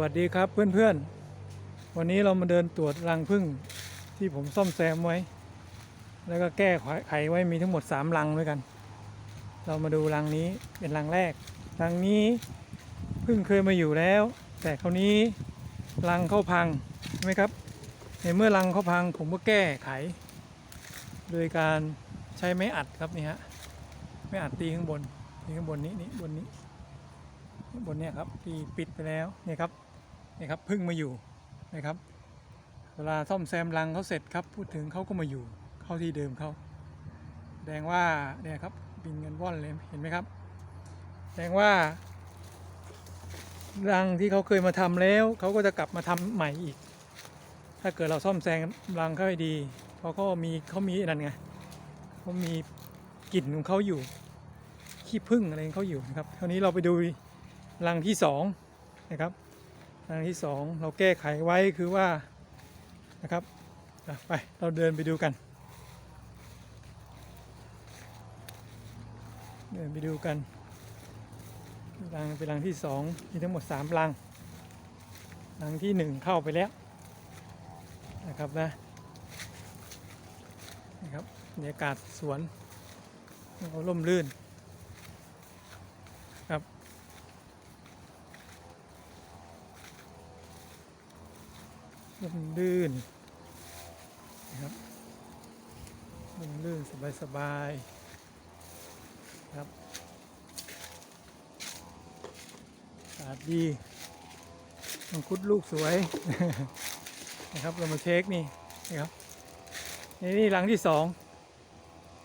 วัสดีครับเพื่อนๆ วันนี้เรามาเดินตรวจรังผึ้งที่ผมซ่อมแซมไว้ แล้วก็แก้ไขไว้มีทั้งหมด 3 รังด้วยกัน เรามาดูรังนี้เป็นรังแรก รังนี้พิ่งเคยมาอยู่แล้ว แต่คราวนี้รังเข้าพังใช่ไหมครับ ในเมื่อรังเข้าพังผมก็แก้ไข โดยการใช้ไม้อัดครับนี่ฮะไม้อัดตีข้างบนตีข้างบนนี้นี่บนนี้บนเนี่ยครับที่ปิดไปแล้วเนี่ยครับ นี่ครับเพิ่งมาอยู่นะครับ เวลาซ่อมแซมรังเขาเสร็จครับพูดถึงเขาก็มาอยู่เข้าที่เดิมเขาแสดงว่าเนี่ยครับบินเงินว่อนเลยเห็นไหมครับ แสดงว่า รังที่เขาเคยมาทำแล้วเขาก็จะกลับมาทำใหม่อีก ถ้าเกิดเราซ่อมแซมรังเขาให้ดีเขาก็มีเขามีนั่นไงเขามีกลิ่นของเขาอยู่ขี้ผึ้งอะไรเขาอยู่นะครับคราวนี้เราไปดูรังที่สองนะครับ รังที่สองเราแก้ไขไว้คือว่านะครับไปเราเดินไปดูกัน เดินไปดูกันรังเป็นรังที่สองมีทั้งหมดสามรังรังที่หนึ่งเข้าไปแล้วนะครับนะนะครับบรรยากาศสวนเราล่มลื่น ครับ ลมลื่นนะครับลมลื่นสบายสบายๆครับอากาศดีมังคุดลูกสวยนะครับเรามาเช็คนี่นะครับนี่นี่หลังที่สอง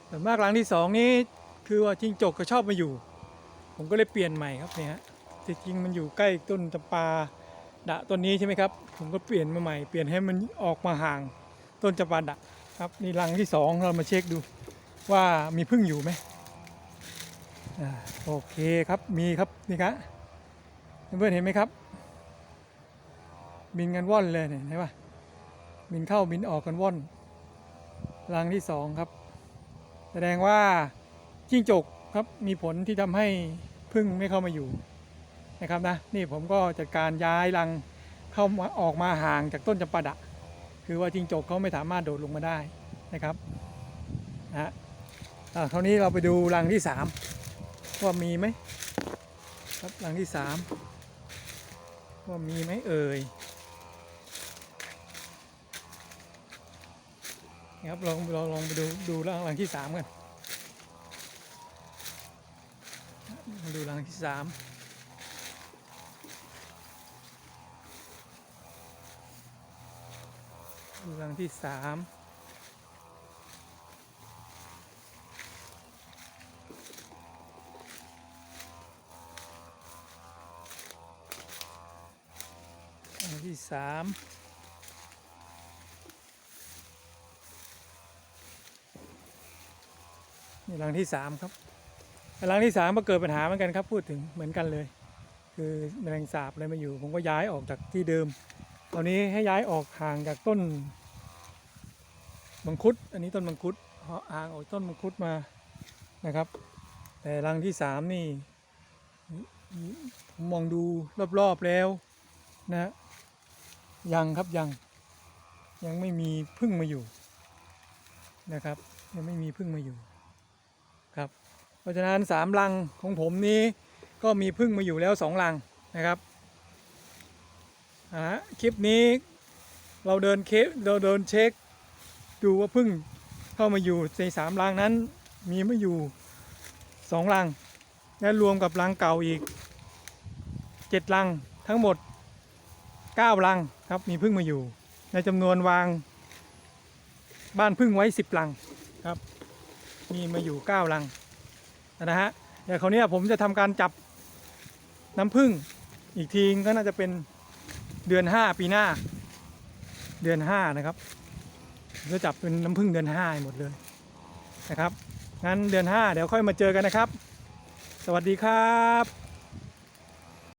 ส่วนมากหลังที่สองนี้คือว่าจิงจกก็ชอบมาอยู่ ผมก็เลยเปลี่ยนใหม่ครับเนี่ยฮะจริงมันอยู่ใกล้ต้นจำปา ดะต้นนี้ใช่ไหมครับ ผมก็เปลี่ยนมาใหม่เปลี่ยนให้มันออกมาห่าง ต้นจำปาดะครับนี่รังที่สองเรามาเช็คดูว่ามีพึ่งอยู่ไหมอ่าโอเคครับมีครับนี่ครับเพื่อนๆเห็นไหมครับ บินกันว่อนเลยเนี่ยเห็นปะบินเข้าบินออกกันว่อนรังที่สองครับ แสดงว่าจิ้งจกครับมีผลที่ทำให้พึ่งไม่เข้ามาอยู่ นะครับนะนี่ผมก็จัดการย้ายรังเข้ามาออกมาห่างจากต้นจำปาดะ คือว่าจริงจกเขาไม่สามารถโดดลงมาได้นะครับนะคราวนี้เราไปดูรังที่ 3 ว่ามีไหมครับรังที่ 3 ว่ามีไหมเอ่ยนะครับลองเราลองไปดูดูรังรังที่ 3 กัน ดูรังที่ 3 ดูหลังที่สามหลังที่สามนี่หลังที่สามครับหลังที่สามมาเกิดปัญหาเหมือนกันครับ พูดถึงเหมือนกันเลย คือแมลงสาบอะไรมาอยู่ ผมก็ย้ายออกจากที่เดิม ตอนนี้ให้ย้ายออกห่างจากต้นมังคุด อันนี้ต้นมังคุดห่างออกต้นมังคุดมานะครับ แต่รังที่สามนี่ผมมองดูรอบๆแล้วนะฮะยังครับยังยังไม่มีพึ่งมาอยู่นะครับ ยังไม่มีพึ่งมาอยู่ครับ เพราะฉะนั้นสามรังของผมนี้ก็มีพึ่งมาอยู่แล้วสองรังนะครับ อ่าคลิปนี้เราเดินเคเราเดินเช็ค ดูว่าพึ่งเข้ามาอยู่ในสามรังนั้น มีมาอยู่สองรัง และรวมกับรังเก่าอีกเจ็ดรังทั้งหมดเก้ารังครับมีพึ่งมาอยู่ ในจำนวนวาง บ้านพึ่งไว้สิบรังครับ มีมาอยู่เก้ารังนะฮะเดี๋ยวคราวนี้ผมจะทำการจับน้ำพึ่งอีกทีก็น่าจะเป็น เดือนห้าปีหน้า เดือนห้านะครับจะจับเป็นน้ำพึ่งเดือนห้าหมดเลยนะครับงั้นเดือนห้าเดี๋ยวค่อยมาเจอกันนะครับ สวัสดีครับ